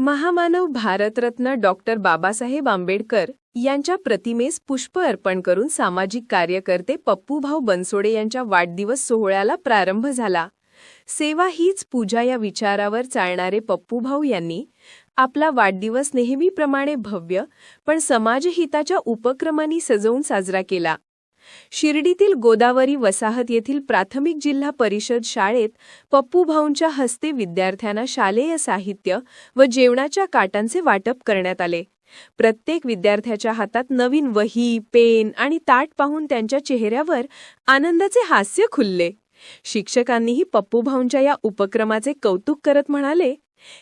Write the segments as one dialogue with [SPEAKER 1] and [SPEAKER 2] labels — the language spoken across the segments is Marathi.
[SPEAKER 1] महामानव भारतरत्न डॉक्टर बाबासाहेब आंबेडकर यांच्या प्रतिमेस पुष्प अर्पण करून सामाजिक कार्यकर्ते पप्पूभाऊ बनसोडे यांच्या वाढदिवस सोहळ्याला प्रारंभ झाला. सेवा हीच पूजा या विचारावर चालणारे पप्पूभाऊ यांनी आपला वाढदिवस नेहमीप्रमाणे भव्य पण समाजहिताच्या उपक्रमांनी सजवून साजरा केला. शिर्डीतील गोदावरी वसाहत येथील प्राथमिक जिल्हा परिषद शाळेत पप्पूभाऊंच्या हस्ते विद्यार्थ्यांना शालेय साहित्य व जेवणाच्या काटांचे वाटप करण्यात आले. प्रत्येक विद्यार्थ्याच्या हातात नवीन वही पेन आणि ताट पाहून त्यांच्या चेहऱ्यावर आनंदाचे हास्य खुलले. शिक्षकांनीही पप्पूभाऊंच्या या उपक्रमाचे कौतुक करत म्हणाले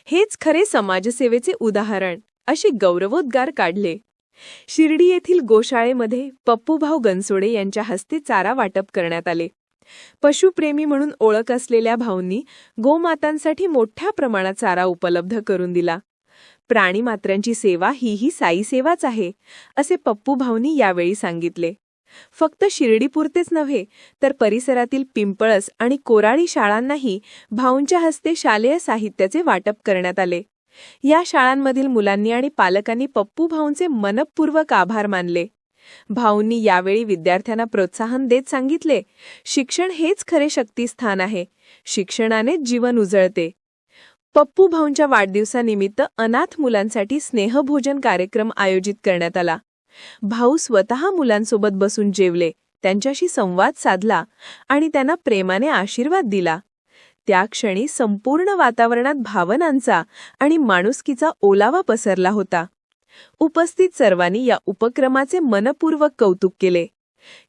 [SPEAKER 1] हेच खरे समाजसेवेचे उदाहरण असे गौरवोद्गार काढले. शिर्डी येथील गोशाळेमध्ये पप्पूभाऊ गनसोडे यांच्या हस्ते चारा वाटप करण्यात आले. पशुप्रेमी म्हणून ओळख असलेल्या भाऊंनी गोमातांसाठी मोठ्या प्रमाणात चारा उपलब्ध करून दिला. प्राणीमात्रांची सेवा हीही साई सेवाच आहे असे पप्पू भाऊंनी यावेळी सांगितले. फक्त शिर्डीपुरतेच नव्हे तर परिसरातील पिंपळस आणि कोराळी शाळांनाही भाऊंच्या हस्ते शालेय साहित्याचे वाटप करण्यात आले. या शाळांमधील मुलांनी आणि पालकांनी पप्पू भाऊंचे मनपूर्वक आभार मानले. भाऊंनी यावेळी विद्यार्थ्यांना प्रोत्साहन देत सांगितले शिक्षण हेच खरे शक्तीस्थान आहे. शिक्षणाने जीवन उजळते. पप्पू भाऊंच्या वाढदिवसानिमित्त अनाथ मुलांसाठी स्नेहभोजन कार्यक्रम आयोजित करण्यात आला. भाऊ स्वतः मुलांसोबत बसून जेवले त्यांच्याशी संवाद साधला आणि त्यांना प्रेमाने आशीर्वाद दिला. त्या क्षणी संपूर्ण वातावरणात भावनांचा आणि माणुसकीचा ओलावा पसरला होता. उपस्थित सर्वांनी या उपक्रमाचे मनपूर्वक कौतुक केले.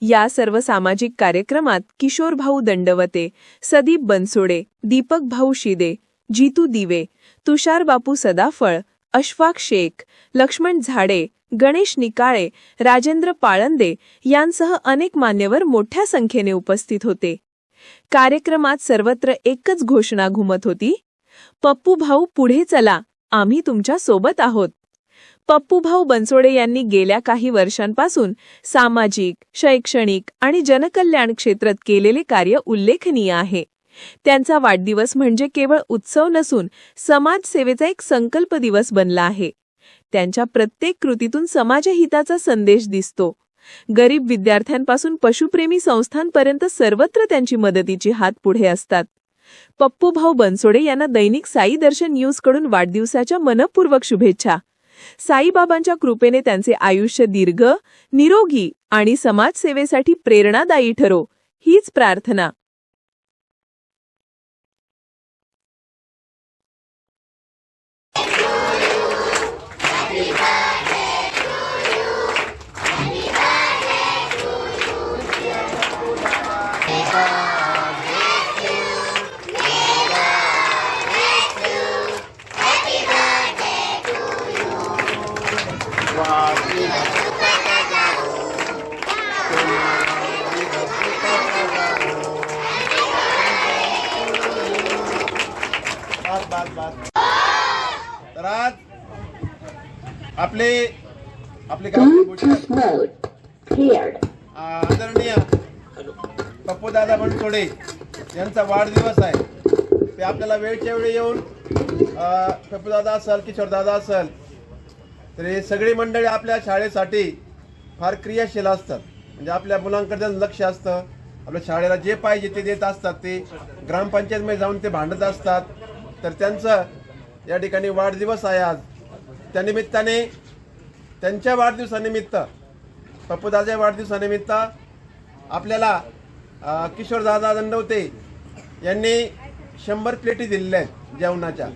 [SPEAKER 1] या सर्व सामाजिक कार्यक्रमात किशोर भाऊ दंडवते सदीप बनसोडे दीपक भाऊ शिदे जीतू दिवे तुषार बापू सदाफळ अशफाक शेख लक्ष्मण झाडे गणेश निकाळे राजेंद्र पाळंदे यांसह अनेक मान्यवर मोठ्या संख्येने उपस्थित होते. कार्यक्रमात सर्वत्र एकच घोषणा घुमत होती. पप्पू भाऊ पुढे चला. आम्ही तुमच्यासोबत आहोत. पप्पू भाऊ बनसोडे यांनी गेल्या काही वर्षांपासून सामाजिक शैक्षणिक आणि जनकल्याण क्षेत्रात केलेले कार्य उल्लेखनीय आहे. त्यांचा वाढदिवस म्हणजे केवळ उत्सव नसून समाजसेवेचा एक संकल्प दिवस बनला आहे. त्यांच्या प्रत्येक कृतीतून समाजहिताचा संदेश दिसतो. गरीब विद्यार्थ्यांपासून पशुप्रेमी संस्थांपर्यंत सर्वत्र त्यांची मदतीची हात पुढे असतात. पप्पू भाऊ बनसोडे यांना दैनिक साई दर्शन न्यूजकडून वाढदिवसाच्या मनपूर्वक शुभेच्छा. साईबाबांच्या कृपेने त्यांचे आयुष्य दीर्घ निरोगी आणि समाजसेवेसाठी प्रेरणादायी ठरो. हीच प्रार्थना.
[SPEAKER 2] तर आज आपले आपले. आदरणीय पप्पू दादा बनसोडे यांचा वाढदिवस आहे. ते आपल्याला वेळच्या वेळी येऊन पप्पू दादा असेल किशोर दादा असेल तर हे सगळी मंडळी आपल्या शाळेसाठी फार क्रियाशील असतात. म्हणजे आपल्या मुलांकडे लक्ष असतं. आपल्या शाळेला जे पाहिजे ते देत असतात. ते ग्रामपंचायतमध्ये जाऊन ते भांडत असतात. तर त्यांचं या ठिकाणी वाढदिवस आहे आज. त्यानिमित्ताने त्यांच्या वाढदिवसानिमित्त पप्पूदाच्या वाढदिवसानिमित्त आपल्याला किशोर किशोरदादा दंडवते यांनी शंभर प्लेटी दिलेल्या आहेत जेवणाच्या.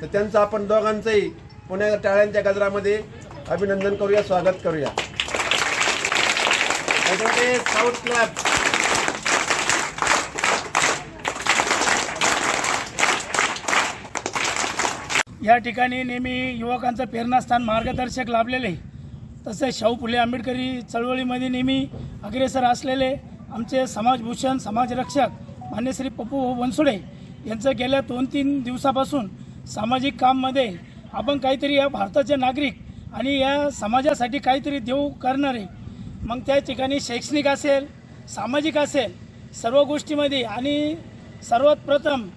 [SPEAKER 2] तर त्यांचं आपण दोघांचंही पुण्या टाळ्यांच्या गजरामध्ये अभिनंदन करूया स्वागत करूया. साऊथ क्लब
[SPEAKER 3] या ठिकाणी नेहमी युवकांचं प्रेरणास्थान मार्गदर्शक लाभलेले. तसेच शाहू फुले आंबेडकरी चळवळीमध्ये नेहमी अग्रेसर असलेले आमचे समाजभूषण समाजरक्षक मान्य श्री पप्पू बनसोडे यांचं गेल्या दोन तीन दिवसापासून सामाजिक काममध्ये आपण काहीतरी या भारताचे नागरिक आणि या समाजासाठी काहीतरी देऊ करणारे. मग त्या ठिकाणी शैक्षणिक असेल सामाजिक असेल सर्व गोष्टीमध्ये आणि सर्वात प्रथम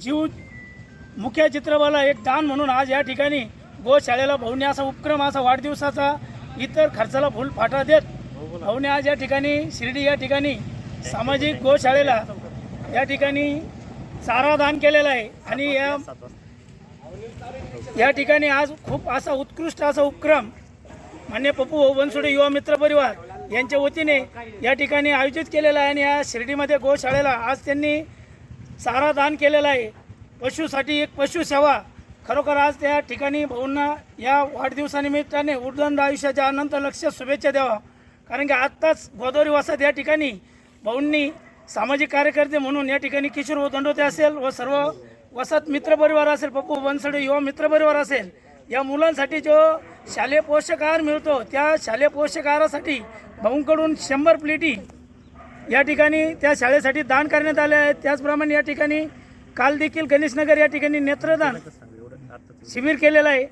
[SPEAKER 3] जीव मुख्य चित्रवाला एक दान म्हणून आज या ठिकाणी गोशाळेला भाऊने असा उपक्रम असा वाढदिवसाचा इतर खर्चाला फुल फाटा देत भाऊने आज या ठिकाणी शिर्डी या ठिकाणी सामाजिक गोशाळेला या ठिकाणी चारा दान केलेला आहे. आणि या या ठिकाणी आज खूप असा उत्कृष्ट असा उपक्रम मान्य पप्पू भाऊ युवा मित्र परिवार यांच्या वतीने या ठिकाणी आयोजित केलेला आहे. आणि या शिर्डीमध्ये गोशाळेला आज त्यांनी चारा दान केलेला आहे. पशुसाठी एक पशुसेवा खरोखर आज त्या ठिकाणी भाऊंना या वाढदिवसानिमित्ताने उर्दंड आयुष्याच्या अनंत लक्ष शुभेच्छा द्यावा. कारण की आत्ताच गोदावरी वसात या ठिकाणी भाऊंनी सामाजिक कार्यकर्ते म्हणून या ठिकाणी किशोर व दंडोते असेल व सर्व वसत मित्रपरिवार असेल पप्पू बनसडे युवा मित्रपरिवार असेल या मुलांसाठी जो शालेय पोषक आहार मिळतो त्या शालेय पोषक आहारासाठी भाऊंकडून शंभर प्लेटी या ठिकाणी त्या शाळेसाठी दान करण्यात आले आहे त्याचप्रमाणे या ठिकाणी काल देखील गणेशनगर या ठिकाणी नेत्रदान शिबिर केलेलं आहे.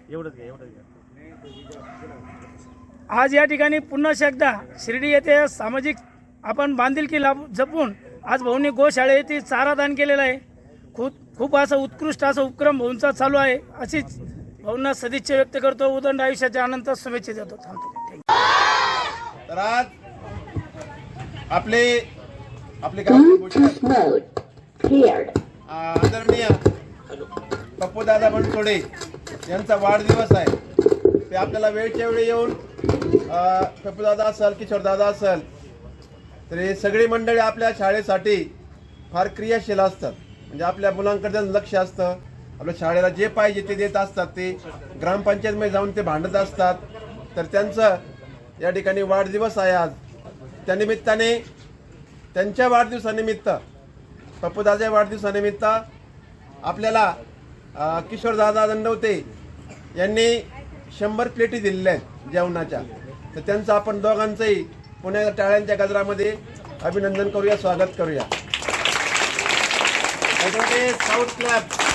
[SPEAKER 3] आज या ठिकाणी पुन्हा एकदा शिर्डी येथे सामाजिक आपण बांधिलकी लाभ जपून आज भाऊंनी गोशाळे येथे चारा दान केलेला आहे. खूप खूप असा उत्कृष्ट असा उपक्रम भाऊंचा चालू आहे. अशीच भाऊंना सदिच्छा व्यक्त करतो. उदंड आयुष्याच्या अनंत शुभेच्छा देतो. थांबतो.
[SPEAKER 2] तर आज आपले आपले आदरणीय पप्पू दादा बनसोडे यांचा वाढदिवस आहे. ते आपल्याला वेळच्या वेळी येऊन पप्पू दादा असेल किशोर दादा असेल तर हे सगळी मंडळी आपल्या शाळेसाठी फार क्रियाशील असतात. म्हणजे आपल्या मुलांकडे त्यांचं लक्ष असतं. आपल्या शाळेला जे पाहिजे ते देत असतात. ते ग्रामपंचायतमध्ये जाऊन ते भांडत असतात. तर त्यांचं या ठिकाणी वाढदिवस आहे आज. त्यानिमित्ताने त्यांच्या वाढदिवसानिमित्त पप्पूदाच्या वाढदिवसानिमित्त आपल्याला किशोर दादा दंडवते यांनी शंभर प्लेटी दिलेल्या आहेत जेवणाच्या. तर त्यांचं आपण दोघांचंही पुण्या टाळ्यांच्या गजरामध्ये अभिनंदन करूया स्वागत करूया. South club